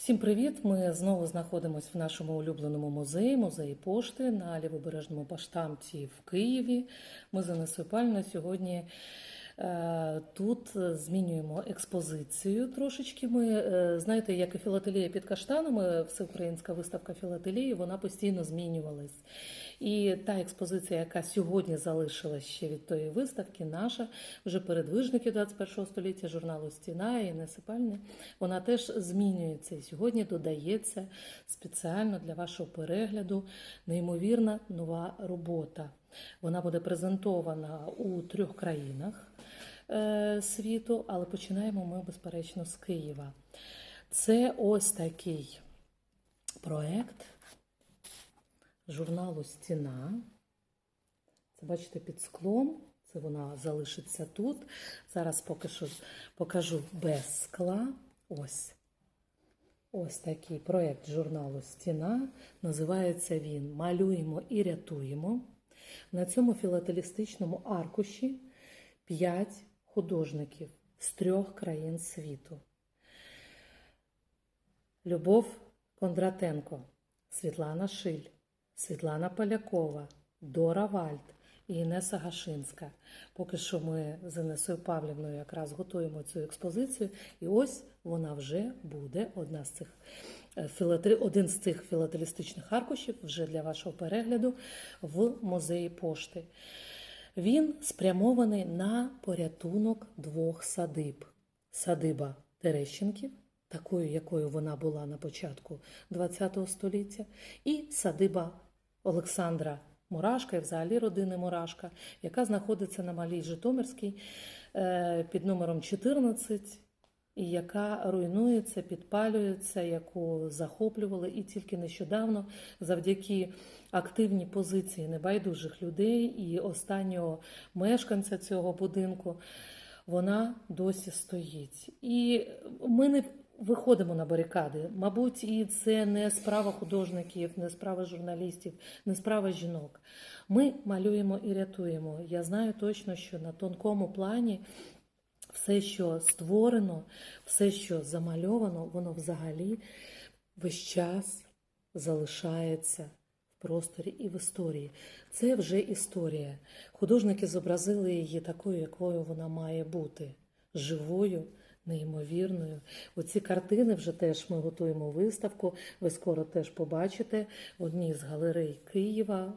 Всім привіт! Ми знову знаходимося в нашому улюбленому музеї, музеї пошти на лівобережному поштамті в Києві. Ми за Несою сьогодні е, тут змінюємо експозицію трошечки. Ми е, знаєте, як і філателія під каштанами, всеукраїнська виставка філателії, вона постійно змінювалась. І та експозиція, яка сьогодні залишилась ще від тої виставки, наша вже передвижники 21 століття журналу Стіна і Несипальне, вона теж змінюється. І сьогодні додається спеціально для вашого перегляду неймовірна нова робота. Вона буде презентована у трьох країнах е, світу, але починаємо ми, безперечно, з Києва. Це ось такий проект журналу Стіна. Це бачите під склом. Це вона залишиться тут. Зараз поки що покажу без скла. Ось. Ось такий проєкт журналу Стіна. Називається він Малюємо і рятуємо. На цьому філателістичному аркуші 5 художників з трьох країн світу. Любов Кондратенко, Світлана Шиль, Світлана Полякова, Дора Вальд і Інеса Гашинська. Поки що ми з Інесою Павлівною якраз готуємо цю експозицію, і ось вона вже буде одна з цих е, один з цих філателістичних аркушів вже для вашого перегляду в музеї пошти. Він спрямований на порятунок двох садиб: садиба Терещенків, такою, якою вона була на початку ХХ століття, і садиба Олександра Мурашка, і взагалі родини Мурашка, яка знаходиться на Малій Житомирській е, під номером 14, і яка руйнується, підпалюється, яку захоплювали, і тільки нещодавно, завдяки активній позиції небайдужих людей і останнього мешканця цього будинку, вона досі стоїть. І ми не виходимо на барикади. Мабуть, і це не справа художників, не справа журналістів, не справа жінок. Ми малюємо і рятуємо. Я знаю точно, що на тонкому плані все, що створено, все, що замальовано, воно взагалі весь час залишається в просторі і в історії. Це вже історія. Художники зобразили її такою, якою вона має бути живою. Неймовірною. Оці картини вже теж ми готуємо виставку. Ви скоро теж побачите в одній з галерей Києва.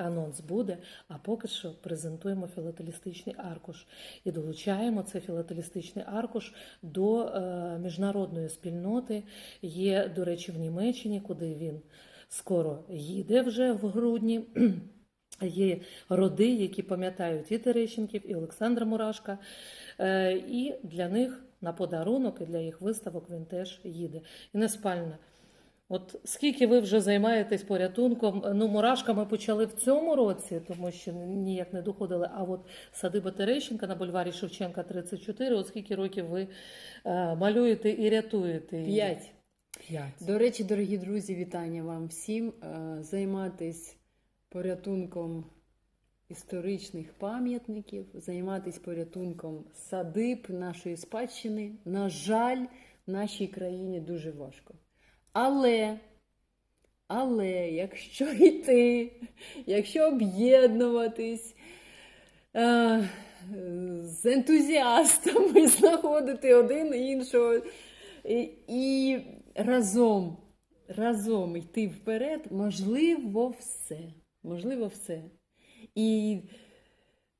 Анонс буде, а поки що презентуємо філателістичний аркуш і долучаємо цей філателістичний аркуш до е, міжнародної спільноти. Є, до речі, в Німеччині, куди він скоро їде вже в грудні. Є роди, які пам'ятають і Терещенків, і Олександра Мурашка. Е, І для них на подарунок, і для їх виставок він теж їде. І не спальна. От скільки ви вже займаєтесь порятунком? Ну, мурашка ми почали в цьому році, тому що ніяк не доходили. А от садиба Терещенка на бульварі Шевченка 34, от скільки років ви е, малюєте і рятуєте? її? П'ять. П'ять. До речі, дорогі друзі, вітання вам всім. Е, Займатись порятунком історичних пам'ятників, займатись порятунком садиб нашої спадщини, на жаль, в нашій країні дуже важко. Але, але, якщо йти, якщо об'єднуватись е, з ентузіастами, знаходити один іншого і, і разом, разом йти вперед, можливо, все. Можливо, все. І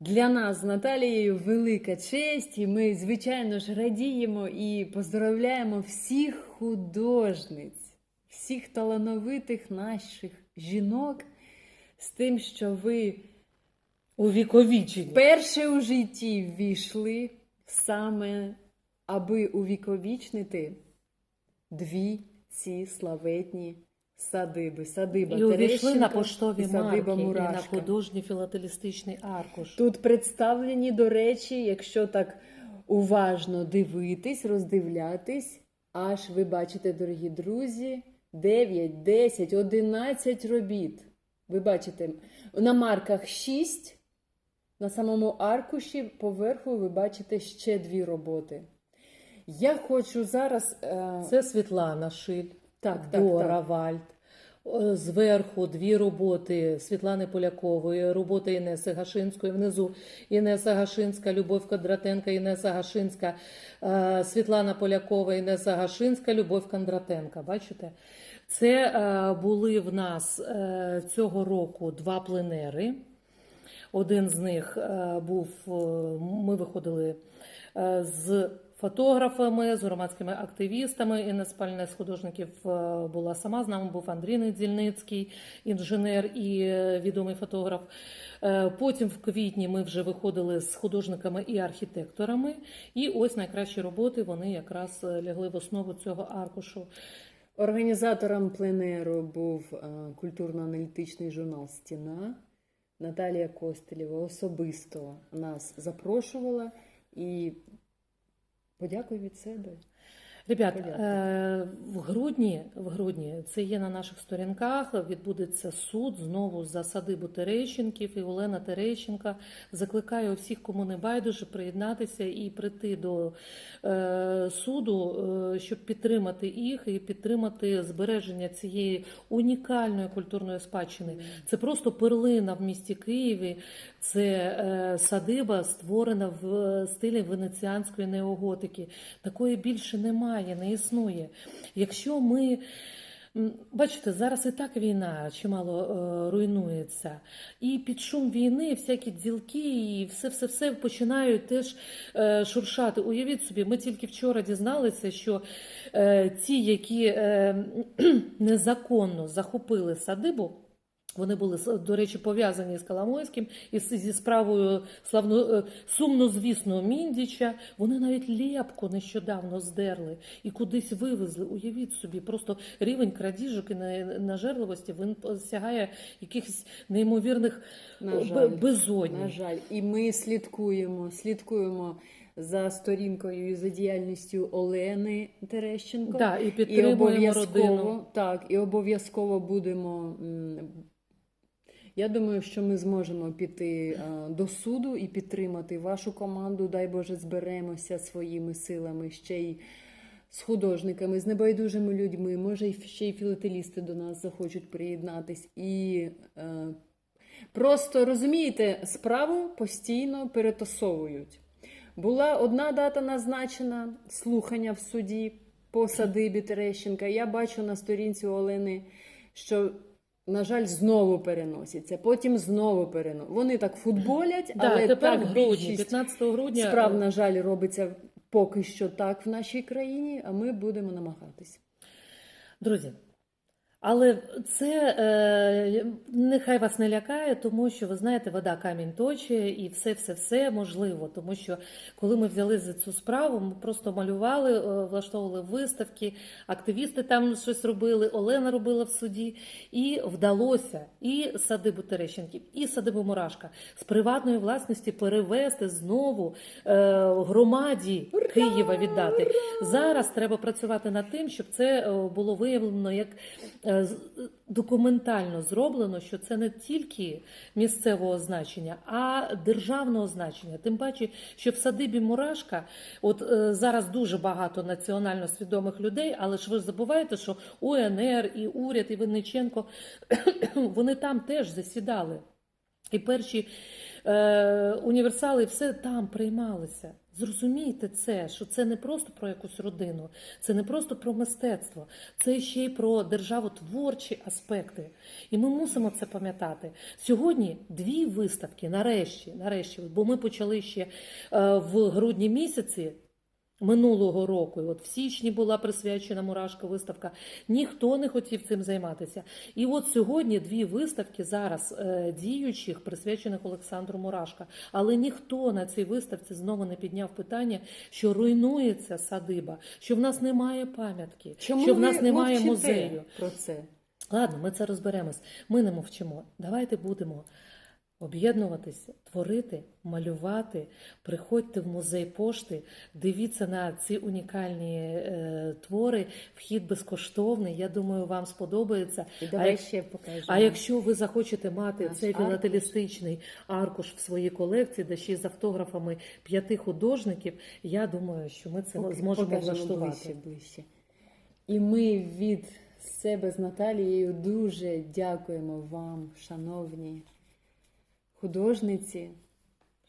для нас з Наталією велика честь, і ми, звичайно ж, радіємо і поздравляємо всіх художниць, всіх талановитих наших жінок з тим, що ви Увіковічені. вперше у житті ввійшли саме, аби увіковічнити дві ці славетні садиби. Садиба І увійшли на поштові і садиба марки, і на художній філателістичний аркуш. Тут представлені, до речі, якщо так уважно дивитись, роздивлятись, аж ви бачите, дорогі друзі, 9, 10, 11 робіт. Ви бачите, на марках 6, на самому аркуші поверху ви бачите ще дві роботи. Я хочу зараз. е, Це Світлана Шиль, Так, так, Дора так. Вальд. Зверху дві роботи Світлани Полякової, робота Інеси Гашинської, внизу Інеса Гашинська, Любов Кондратенка, Інеса Гашинська, е, Світлана Полякова, Інеса Гашинська, Любов Кондратенка. Бачите? Це е, були в нас е, цього року два пленери. Один з них був, ми виходили з фотографами, з громадськими активістами. Інна спальня з художників е, була сама. З нами був Андрій Недільницький, інженер і е, відомий фотограф. Е, Потім в квітні ми вже виходили з художниками і архітекторами. І ось найкращі роботи вони якраз лягли в основу цього аркушу. Організатором пленеру був культурно-аналітичний журнал Стіна. Наталія Костелєва особисто нас запрошувала і подякую від себе. Ребят, е, в грудні, в грудні це є на наших сторінках. Відбудеться суд знову за садибу Терещенків. І Олена Терещенка закликає усіх, кому не байдуже, приєднатися і прийти до е, суду, е, щоб підтримати їх і підтримати збереження цієї унікальної культурної спадщини. Це просто перлина в місті Києві. Це е, садиба, створена в е, стилі венеціанської неоготики. Такої більше немає, не існує. Якщо ми. Бачите, зараз і так війна чимало е, руйнується, і під шум війни всякі ділки і все, все, все починають теж е, шуршати. Уявіть собі, ми тільки вчора дізналися, що е, ті, які е, незаконно захопили садибу. Вони були до речі пов'язані з Коломойським і зі справою славно е, сумнозвісного Міндіча. Вони навіть лєпку нещодавно здерли і кудись вивезли. Уявіть собі, просто рівень крадіжок і на- нажерливості він сягає якихось неймовірних На жаль. безодні. На жаль, і ми слідкуємо, слідкуємо за сторінкою і за діяльністю Олени Терещенко. Да, і І підтримуємо обов'язково родину. так, і обов'язково будемо. Я думаю, що ми зможемо піти е, до суду і підтримати вашу команду. Дай Боже, зберемося своїми силами ще й з художниками, з небайдужими людьми. Може, ще й філателісти до нас захочуть приєднатись. І е, просто розумієте, справу постійно перетасовують. Була одна дата назначена слухання в суді по садибі Терещенка. Я бачу на сторінці Олени, що, на жаль, знову переносяться, потім знову переносяться. Вони так футболять, Да, але тепер так грудні, більшість 15 грудня. справ, на жаль, робиться поки що так в нашій країні, а ми будемо намагатись. Друзі, але це е, нехай вас не лякає, тому що ви знаєте, вода камінь точить і все, все, все можливо. Тому що коли ми взяли за цю справу, ми просто малювали, е, влаштовували виставки, активісти там щось робили, Олена робила в суді, і вдалося і садибу Терещенків, і садибу Мурашка з приватної власності перевести знову е, громаді Києва віддати. Зараз треба працювати над тим, щоб це е, було виявлено як е, документально зроблено, що це не тільки місцевого значення, а державного значення. Тим паче, що в садибі Мурашка, от е, зараз дуже багато національно свідомих людей, але ж ви ж забуваєте, що УНР і уряд, і Винниченко вони там теж засідали. І перші е, універсали все там приймалися. Зрозумійте це, що це не просто про якусь родину, це не просто про мистецтво, це ще й про державотворчі аспекти. І ми мусимо це пам'ятати. Сьогодні дві виставки, нарешті, нарешті, бо ми почали ще е, в грудні місяці. Минулого року, і от в січні була присвячена Мурашка виставка. Ніхто не хотів цим займатися. І от сьогодні дві виставки зараз е, діючих, присвячених Олександру Мурашка. Але ніхто на цій виставці знову не підняв питання, що руйнується садиба, що в нас немає пам'ятки, Чому що в нас немає музею. про це? Ладно, ми це розберемось. Ми не мовчимо. Давайте будемо об'єднуватися, творити, малювати. Приходьте в музей пошти, дивіться на ці унікальні е, твори. Вхід безкоштовний. Я думаю, вам сподобається. І А давай як- ще покажемо. А якщо ви захочете мати Наш цей аркуш. філателістичний аркуш в своїй колекції, де ще й з автографами п'яти художників, я думаю, що ми це Поки- зможемо влаштувати. Ближче, ближче. І ми від себе з Наталією дуже дякуємо вам, шановні художниці,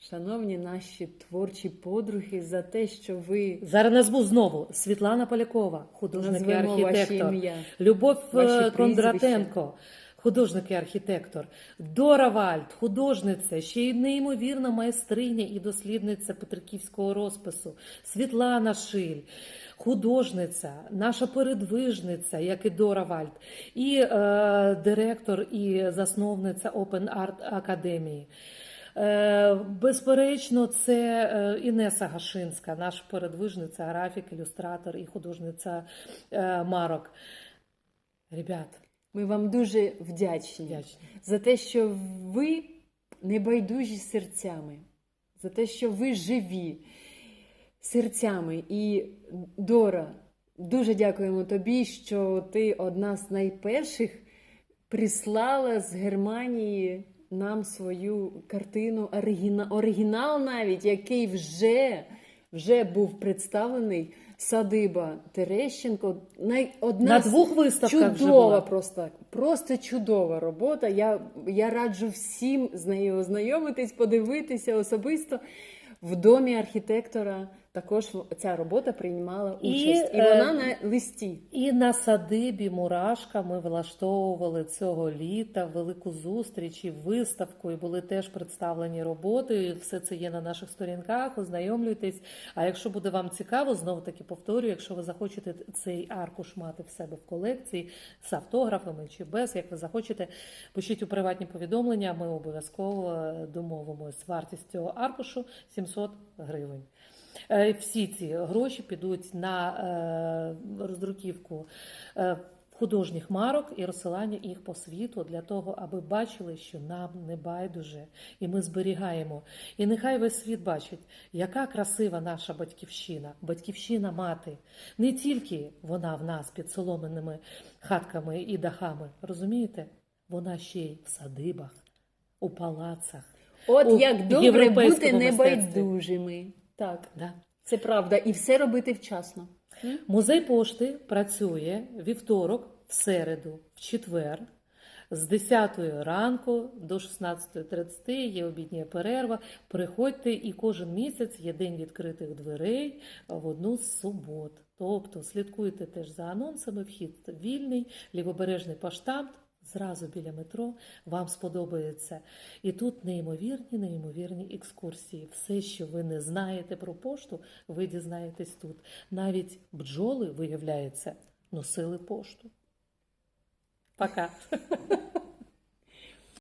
шановні наші творчі подруги, за те, що ви Зараз назву знову Світлана Полякова, художник і архітектор. Любов е, Кондратенко, художник і архітектор. Дора Вальд, художниця, ще й неймовірна майстриня і дослідниця Петриківського розпису. Світлана Шиль, художниця, наша передвижниця, як і Дора Вальд, і е, директор і засновниця Open Art Академії. Безперечно, це е, Інеса Гашинська, наша передвижниця, графік, ілюстратор і художниця е, марок. Ребят, Ми вам дуже вдячні вдячні. за те, що ви небайдужі серцями, за те, що ви живі серцями. І Дора, дуже дякуємо тобі, що ти одна з найперших прислала з Германії нам свою картину оригінал, навіть який вже, вже був представлений. Садиба Терещенко. Най... Одна На двох виставках вже чудова була. просто, просто чудова робота. Я, я раджу всім з нею ознайомитись, подивитися особисто. В домі архітектора також ця робота приймала участь. І, е, вона на листі. І на садибі Мурашка ми влаштовували цього літа велику зустріч і виставку, і були теж представлені роботи. І Все це є на наших сторінках. Ознайомлюйтесь. А якщо буде вам цікаво, знову таки повторюю, якщо ви захочете цей аркуш мати в себе в колекції з автографами чи без, як ви захочете, пишіть у приватні повідомлення. Ми обов'язково е, домовимося з вартістю аркушу 700 гривень. Е, Всі ці гроші підуть на е, роздруківку е, художніх марок і розсилання їх по світу для того, аби бачили, що нам не байдуже, і ми зберігаємо. І нехай весь світ бачить, яка красива наша батьківщина, батьківщина мати. Не тільки вона в нас під соломеними хатками і дахами, розумієте? Вона ще й в садибах, у палацах. От у як добре бути небайдужими. Так, Да. це правда. І все робити вчасно. Музей пошти працює вівторок, в середу, в четвер. З 10 ранку до 16.30 є обідня перерва. Приходьте, і кожен місяць є день відкритих дверей в одну з субот. Тобто слідкуйте теж за анонсами. Вхід вільний, лівобережний поштамт. Зразу біля метро вам сподобається. І тут неймовірні, неймовірні екскурсії. Все, що ви не знаєте про пошту, ви дізнаєтесь тут. Навіть бджоли, виявляється, носили пошту. Пока.